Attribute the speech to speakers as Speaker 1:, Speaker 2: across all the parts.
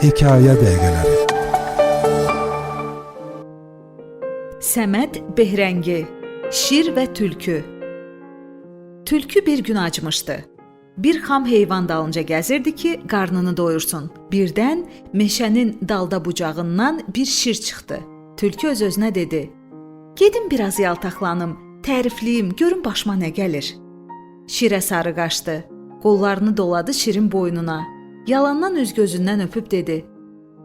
Speaker 1: Hekayə dəqiqələri.
Speaker 2: Səməd Behrəngi Şir və tülkü Tülkü bir gün acmışdı. Bir xam heyvan dalınca gəzirdi ki, qarnını doyursun. Birdən meşənin dalda bucağından bir şir çıxdı. Tülkü öz-özünə dedi: "Gedim biraz yaltaqlanım, tərifliyim, görüm başıma nə gəlir." Şirə sarı qaçdı. Qollarını doladı şirin boynuna. Yalandan üz gözündən öpüb dedi: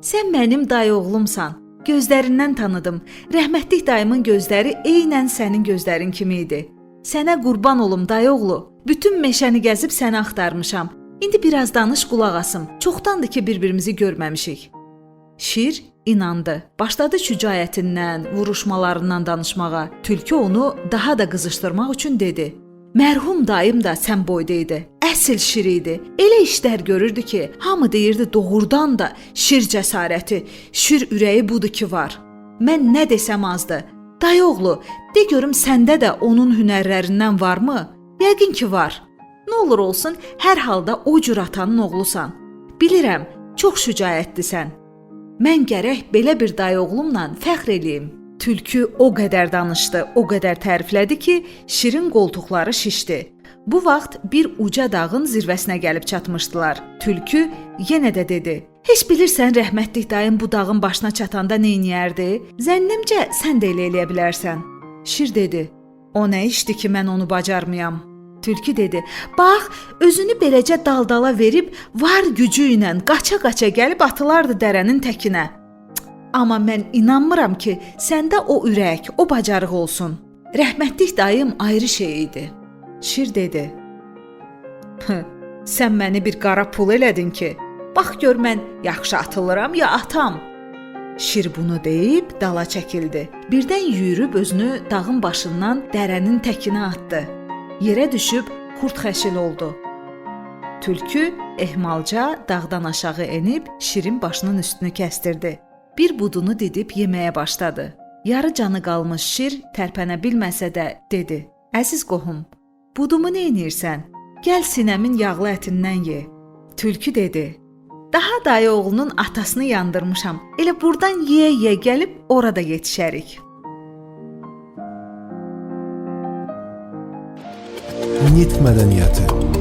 Speaker 2: "Sən mənim dayı oğlumsan. Gözlərindən tanıdım. Rəhmətlik dayımın gözləri eynən sənin gözlərin kimi idi. Sənə qurban olum dayı oğlu. Bütün meşəni gəzib səni axtarmışam. İndi biraz danış qulaq asım. Çoxdandır ki bir-birimizi görməmişik." Şir inandı. Başladı şücaətindən, vuruşmalarından danışmağa. Tülkü onu daha da qızışdırmaq üçün dedi: Mərhum dayım da sən boyda idi. Əsl şir idi. Elə işlər görürdü ki, hamı deyirdi doğrudan da şir cəsarəti, şir ürəyi budur ki var. Mən nə desəm azdı. Dayı oğlu, de görüm səndə də onun hünərlərindən varmı? Yəqin ki var. Nə olur olsun, hər halda o cür atanın oğlusan. Bilirəm, çox şücaətlisən. Mən gərək belə bir dayı oğlumla fəxr eləyim. Tülkü o qədər danışdı, o qədər təriflədi ki, şirin qoltuqları şişdi. Bu vaxt bir uca dağın zirvəsinə gəlib çatmışdılar. Tülkü yenə də dedi: "Heç bilirsən rəhmətlik dayım bu dağın başına çatanda nə edərdi? Zənnimcə sən də elə eləyə bilərsən." Şir dedi: "O nə işdi ki, mən onu bacarmayam?" Tülkü dedi: "Bax, özünü beləcə daldala verib var gücü ilə qaça-qaça gəlib atılardı dərənin təkinə." Amma mən inanmıram ki, səndə o ürək, o bacarıq olsun. Rəhmətlik dayım ayrı şey idi. Şir dedi: "Hı, sən məni bir qara pul elədin ki, bax gör mən yaxşı atılıram ya atam." Şir bunu deyib dala çəkildi. Birdən yüyürüb özünü dağın başından dərənin təkinə atdı. Yerə düşüb qurd xəşil oldu. Tülkü ehmalca dağdan aşağı enib şirin başının üstünü kəstirdi. Bir budunu didib yeməyə başladı. Yarı canı qalmış şir tərpənə bilməsə də dedi: "Əziz qohum, budumu nə edirsən? Gəl sinəmin yağlı ətindən ye." Tülkü dedi: "Daha dayı oğlunun atasını yandırmışam. Elə burdan yeyə-yeyə gəlib orada yetişərik."
Speaker 1: Nit mədəniyyəti.